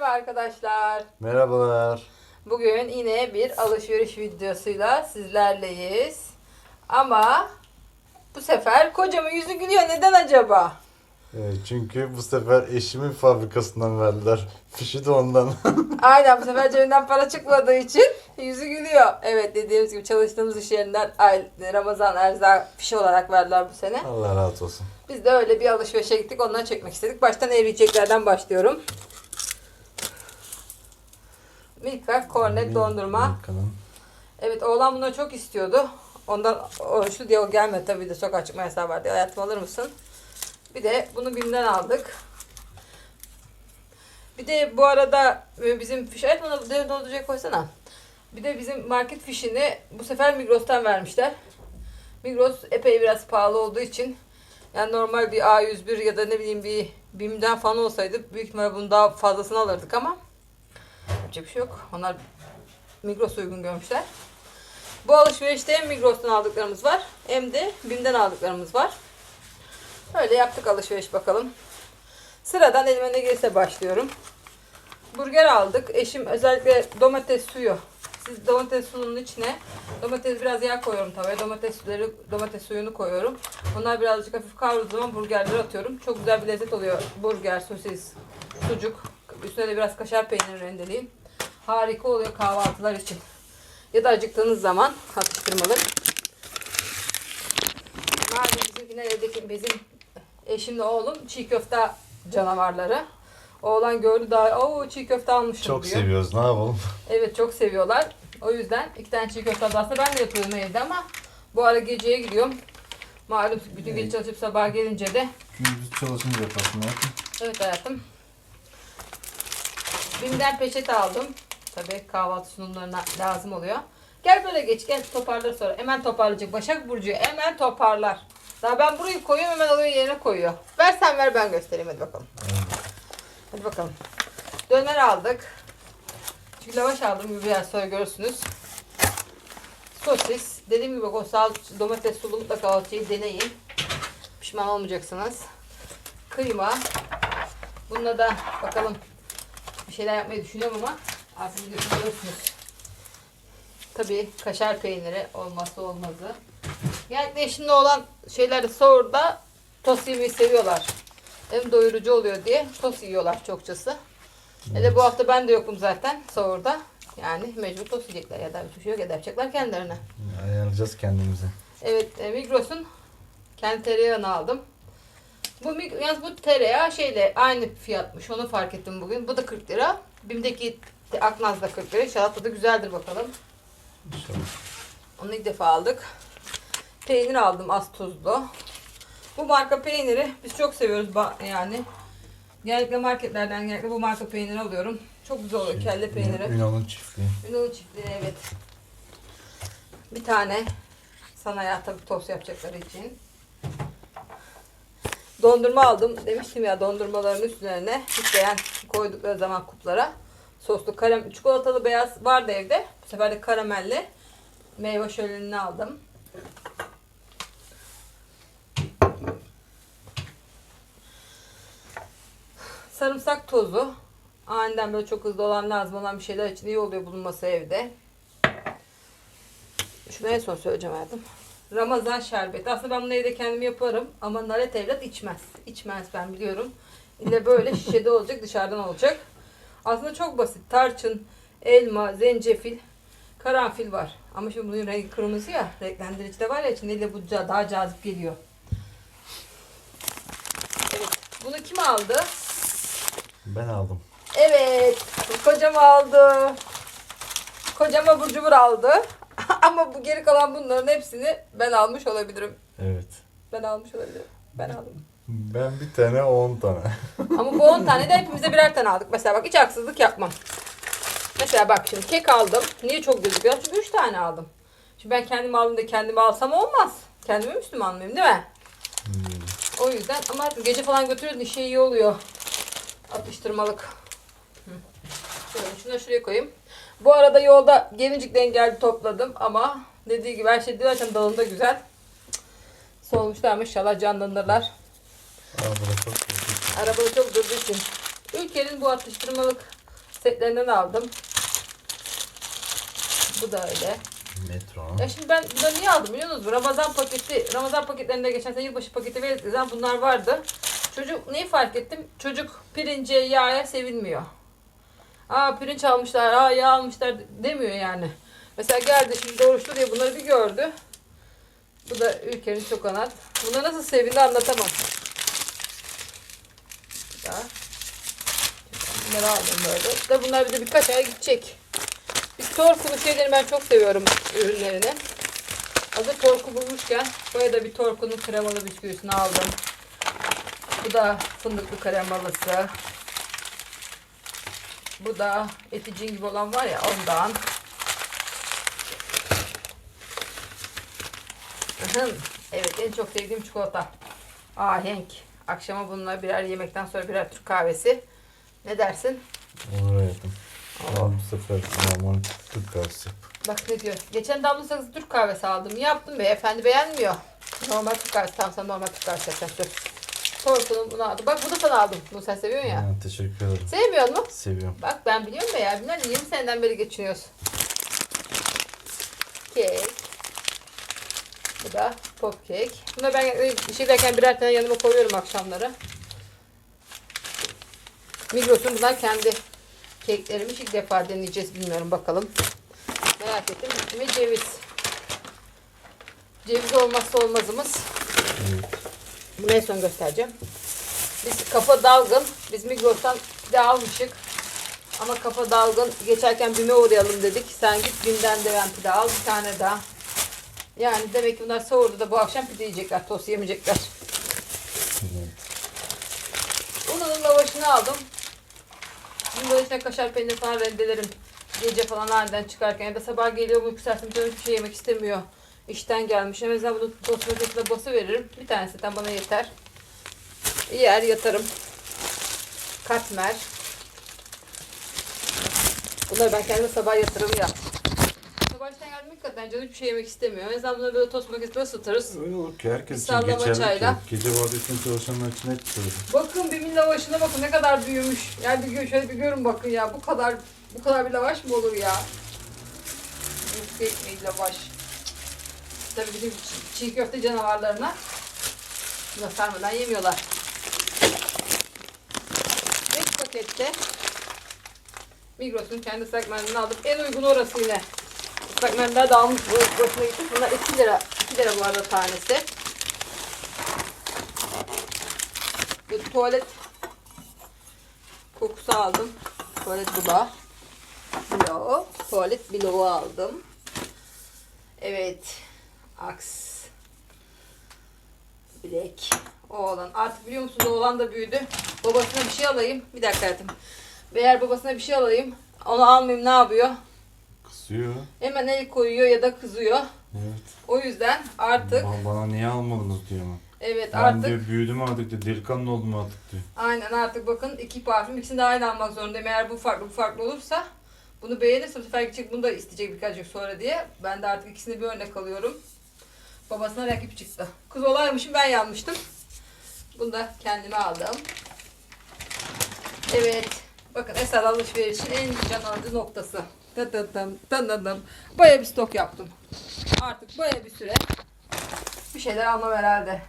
Merhaba arkadaşlar. Merhabalar. Bugün yine bir alışveriş videosuyla sizlerleyiz. Ama bu sefer kocamın yüzü gülüyor. Neden acaba? Evet, çünkü bu sefer eşimin fabrikasından verdiler. Fişi de ondan. Aynen bu sefer cebinden para çıkmadığı için yüzü gülüyor. Evet dediğimiz gibi çalıştığımız iş yerinden Ramazan erzak fişi olarak verdiler bu sene. Allah razı olsun. Biz de öyle bir alışverişe gittik. Onları çekmek istedik. Baştan eriyeceklerden başlıyorum. Milka kornet dondurma. Milka'nın. Evet oğlan bunları çok istiyordu. Ondan o, şu diye o gelmedi tabii de sokağa çıkma yasağı var diye. Hayatım alır mısın? Bir de bunu BİM'den aldık. Bir de bu arada e, bizim fiş... Evet dev doldurucuya koysana. Bir de bizim market fişini bu sefer Migros'tan vermişler. Migros epey biraz pahalı olduğu için yani normal bir A101 ya da ne bileyim bir BİM'den falan olsaydı büyük ihtimalle bunun daha fazlasını alırdık ama yapacak bir şey yok. Onlar Migros uygun görmüşler. Bu alışverişte hem Migros'tan aldıklarımız var hem de BİM'den aldıklarımız var. Öyle yaptık alışveriş bakalım. Sıradan elime ne gelirse başlıyorum. Burger aldık. Eşim özellikle domates suyu. Siz domates suyunun içine domates biraz yağ koyuyorum tavaya. Domates suları, domates suyunu koyuyorum. Onlar birazcık hafif kavrulduğu zaman burgerleri atıyorum. Çok güzel bir lezzet oluyor. Burger, sosis, sucuk. Üstüne de biraz kaşar peyniri rendeleyeyim. Harika oluyor kahvaltılar için. Ya da acıktığınız zaman atıştırmalık. Malum bizimkiler evdeki bizim eşimle oğlum çiğ köfte canavarları. Oğlan gördü daha o çiğ köfte almışım Çok diyor. seviyoruz. Ne yapalım? Evet çok seviyorlar. O yüzden iki tane çiğ köfte aldı. aslında ben de yapıyorum evde ama bu ara geceye gidiyorum. Malum bütün gece çalışıp sabah gelince de Gündüz çalışınca yaparsın hayatım. Evet hayatım. Bim'den peçete aldım. Tabii kahvaltı sunumlarına lazım oluyor. Gel böyle geç gel toparlar sonra. Hemen toparlayacak. Başak Burcu hemen toparlar. Daha ben burayı koyuyorum hemen alıyor yerine koyuyor. Ver sen ver ben göstereyim hadi bakalım. Hadi bakalım. Döner aldık. Çünkü lavaş aldım biraz sonra görürsünüz. Sosis. Dediğim gibi o sal domates sulu mutlaka alçıyı deneyin. Pişman olmayacaksınız. Kıyma. Bununla da bakalım bir şeyler yapmayı düşünüyorum ama artık. Tabii kaşar peyniri olmazsa olmazı. Genellikle eşimle olan şeyleri sahurda tost yemeyi seviyorlar. Hem doyurucu oluyor diye tost yiyorlar çokçası. Hele bu hafta ben de yokum zaten sahurda. Yani mecbur tost yiyecekler ya da bir şey yok ya da yapacaklar kendilerine. Ayarlayacağız kendimizi. Evet, e, Migros'un kendi tereyağını aldım. Bu yalnız bu tereyağı şeyle aynı fiyatmış. Onu fark ettim bugün. Bu da 40 lira. Bim'deki Aknaz da 40 lira. İnşallah tadı güzeldir bakalım. İnşallah. Onu ilk defa aldık. Peynir aldım az tuzlu. Bu marka peyniri biz çok seviyoruz yani. Genellikle marketlerden genellikle bu marka peyniri alıyorum. Çok güzel oluyor kelle peyniri. Ünal'ın çiftliği. Ünlü çiftliği evet. Bir tane sana tabii tost yapacakları için. Dondurma aldım. Demiştim ya dondurmaların üstlerine isteyen koydukları zaman kuplara soslu karam çikolatalı beyaz vardı evde. Bu sefer de karamelli meyve şölenini aldım. Sarımsak tozu. Aniden böyle çok hızlı olan lazım olan bir şeyler için iyi oluyor bulunması evde. Şunu en son söyleyeceğim hayatım. Ramazan şerbeti. Aslında ben bunu evde kendim yaparım. Ama Nalet evlat içmez. İçmez ben biliyorum. İlle böyle şişede olacak dışarıdan olacak. Aslında çok basit. Tarçın, elma, zencefil, karanfil var. Ama şimdi bunun rengi kırmızı ya. Renklendirici de var ya içinde bu daha cazip geliyor. Evet. Bunu kim aldı? Ben aldım. Evet. Kocam aldı. Kocam abur cubur aldı. Ama bu geri kalan bunların hepsini ben almış olabilirim. Evet. Ben almış olabilirim. Ben aldım. Ben bir tane 10 tane. Ama bu 10 tane de hepimize birer tane aldık. Mesela bak hiç haksızlık yapmam. Mesela bak şimdi kek aldım. Niye çok gözüküyor? Çünkü 3 tane aldım. Şimdi ben kendim aldım da kendime alsam olmaz. Kendime Müslüman mıyım değil mi? Hmm. O yüzden ama gece falan götürüyoruz işe iyi oluyor. Atıştırmalık. Şöyle şunu da şuraya koyayım. Bu arada yolda gelincikten geldi topladım ama dediği gibi her şey zaten dalında güzel. Solmuşlar inşallah canlanırlar. Burası çok güzel. Arabada çok durduğu için. Ülkenin bu atıştırmalık setlerinden aldım. Bu da öyle. Metro. Ya şimdi ben bunları niye aldım biliyor musunuz? Ramazan paketi, Ramazan paketlerinde geçen sene yılbaşı paketi verildiği zaman bunlar vardı. Çocuk neyi fark ettim? Çocuk pirince, yağa sevinmiyor. Aa pirinç almışlar, aa yağ almışlar demiyor yani. Mesela geldi şimdi oruçlu diye bunları bir gördü. Bu da ülkenin çokonat. Buna nasıl sevindi anlatamam. Daha. Bunları aldım böyle. De bunlar bir de birkaç ay gidecek. Biz Torku'lu şeyleri ben çok seviyorum ürünlerini. Hazır Torku bulmuşken buraya da bir Torku'nun kremalı bisküvisini aldım. Bu da fındıklı kremalısı. Bu da eticin gibi olan var ya ondan. Evet en çok sevdiğim çikolata. Ahenk. Akşama bununla birer yemekten sonra birer Türk kahvesi. Ne dersin? Olur hayatım. Ama bu sefer normal Türk kahvesi yap. Bak ne diyor. Geçen damla sakızı Türk kahvesi aldım. Yaptım beyefendi beğenmiyor. Normal Türk kahvesi. Tamam sen normal Türk kahvesi yapacaksın. Dur. Torkunun bunu aldım. Bak bunu sana aldım. Bunu sen seviyorsun ya. Ha, teşekkür ederim. Sevmiyor musun? Seviyorum. Bak ben biliyorum be ya. Bunlar 20 seneden beri geçiniyoruz. Kek. Bu da pop kek. Bunu ben şey derken birer tane yanıma koyuyorum akşamları. Migros'un bunlar kendi keklerimiz ilk defa deneyeceğiz bilmiyorum bakalım. Merak ettim. Ve ceviz. Ceviz olmazsa olmazımız. Evet. Bunu en son göstereceğim. Biz kafa dalgın. Biz Migros'tan pide almışık. Ama kafa dalgın. Geçerken BİM'e uğrayalım dedik. Sen git BİM'den de ben pide al bir tane daha. Yani demek ki bunlar sahurda da bu akşam pide yiyecekler. Tost yemeyecekler. Evet. Lavaşını aldım. Bunun içine kaşar peynir falan rendelerim. Gece falan halden çıkarken ya da sabah geliyor uyku sersim canım şey yemek istemiyor. İşten gelmiş. En azından bunu tost makinesine bası veririm. Bir tanesi zaten bana yeter. Yer yatarım. Katmer. Bunları ben kendime sabah yatırım ya. Hakikaten canım hiçbir şey yemek istemiyor. En azından bunları böyle tost makinesine ısıtırız. Öyle olur ki herkes için sallama geçerli çayla. ki. Gece vardiyasında çalışanlar için hep böyle. Bakın bir lavaşına bakın ne kadar büyümüş. Yani bir gö- şöyle bir görün bakın ya. Bu kadar bu kadar bir lavaş mı olur ya? Yufka ekmeği lavaş. Tabii bizim çiğ- çiğ köfte canavarlarına buna sarmadan yemiyorlar. 5 pakette Migros'un kendi mendilini aldım. En uygun orası yine. Islak mendiller de almış. Bu boşuna gitmiş. Bunlar 2 lira. 2 lira bu arada tanesi. Bir tuvalet kokusu aldım. Tuvalet bulağı. Bloğu. Tuvalet bloğu aldım. Evet. Aks. Bilek. Oğlan. Artık biliyor musunuz oğlan da büyüdü. Babasına bir şey alayım. Bir dakika hayatım. Eğer babasına bir şey alayım. Onu almayayım ne yapıyor? Kısıyor. Hemen el koyuyor ya da kızıyor. Evet. O yüzden artık Ba- Bana niye almadınız diyor ama. evet Ben artık diyor büyüdüm artık diyor. Delikanlı oldum artık diyor. Aynen artık bakın iki parfüm ikisini de aynı almak zorundayım. Eğer bu farklı bu farklı olursa bunu beğenirse bu sefer gidecek bunu da isteyecek birkaç gün sonra diye. Ben de artık ikisini bir örnek alıyorum. Babasına rakip çıktı. Kız olaymışım ben yanmıştım. Bunu da kendime aldım. Evet. Bakın Esad alışverişin en can alıcı noktası. Tı tım. Baya bir stok yaptım. Artık baya bir süre bir şeyler almam herhalde.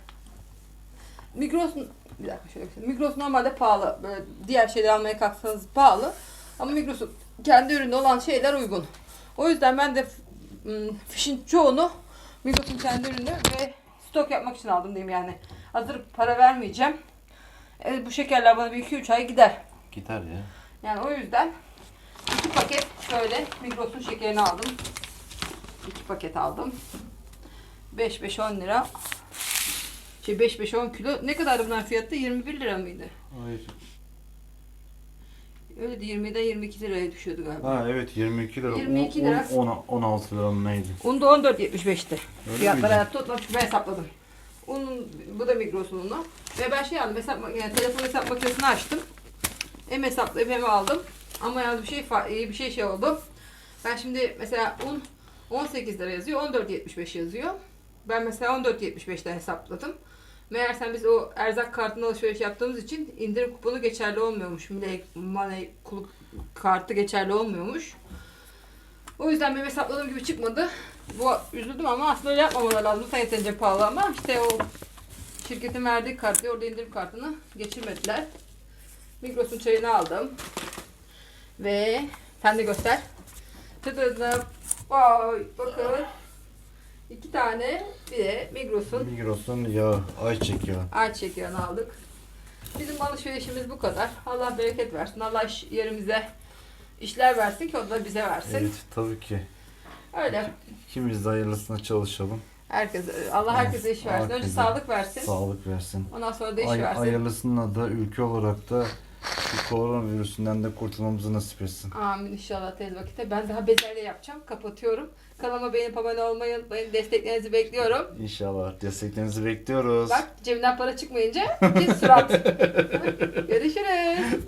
Migros bir dakika şöyle göstereyim. Migros normalde pahalı. Böyle diğer şeyler almaya kalksanız pahalı. Ama Migros'un kendi ürünü olan şeyler uygun. O yüzden ben de fişin çoğunu Migros'un kendi ürünü ve stok yapmak için aldım diyeyim yani. Hazır para vermeyeceğim. Evet, bu şekerler bana bir 2-3 ay gider. Gider ya. Yani o yüzden iki paket şöyle Migros'un şekerini aldım. İki paket aldım. 5 5 10 lira. Şey 5 5 10 kilo. Ne kadar bunlar fiyatı? 21 lira mıydı? Hayır. Öyle de 20'den 22 liraya düşüyordu galiba. Ha evet 22 lira. 22 On- lira. on- on- 16 lira mı neydi? Un da 14.75'ti. Öyle Fiyatlar miydi? hayatta tutmamış çünkü ben hesapladım. Unun, bu da Migros'un unu. Ve ben şey aldım, hesap, ma- yani telefon hesap makinesini açtım. Hem hesaplayıp hem aldım. Ama yalnız bir şey bir şey şey oldu. Ben şimdi mesela un 18 lira yazıyor, 14.75 yazıyor. Ben mesela 14.75'ten hesapladım. Meğersem biz o erzak kartına alışveriş yaptığımız için indirim kuponu geçerli olmuyormuş. Millet Money kartı geçerli olmuyormuş. O yüzden benim hesapladığım gibi çıkmadı. Bu üzüldüm ama aslında öyle yapmamaları lazım. Yeterince pahalı ama işte o şirketin verdiği kartı orada indirim kartını geçirmediler. Migros'un çayını aldım. Ve sen de göster. Tıdıdım. Vay bakın. İki tane bir de Migros'un Migros'un yağı, ayçiçek yağı. ayçiçek yağını aldık. Bizim alışverişimiz bu kadar. Allah bereket versin. Allah iş yerimize işler versin ki o da bize versin. Evet tabii ki. Öyle. İkimiz de hayırlısına çalışalım. Herkes Allah herkese iş versin. Önce Herkese. sağlık versin. Sağlık versin. Ondan sonra da iş Ay, versin. hayırlısına da ülke olarak da bu koronavirüsünden de kurtulmamızı nasip etsin. Amin inşallah tez vakitte. Ben daha bezelye yapacağım. Kapatıyorum. Kanalıma beğenip abone olmayı unutmayın. Desteklerinizi bekliyorum. İnşallah desteklerinizi bekliyoruz. Bak cebimden para çıkmayınca bir surat. Görüşürüz.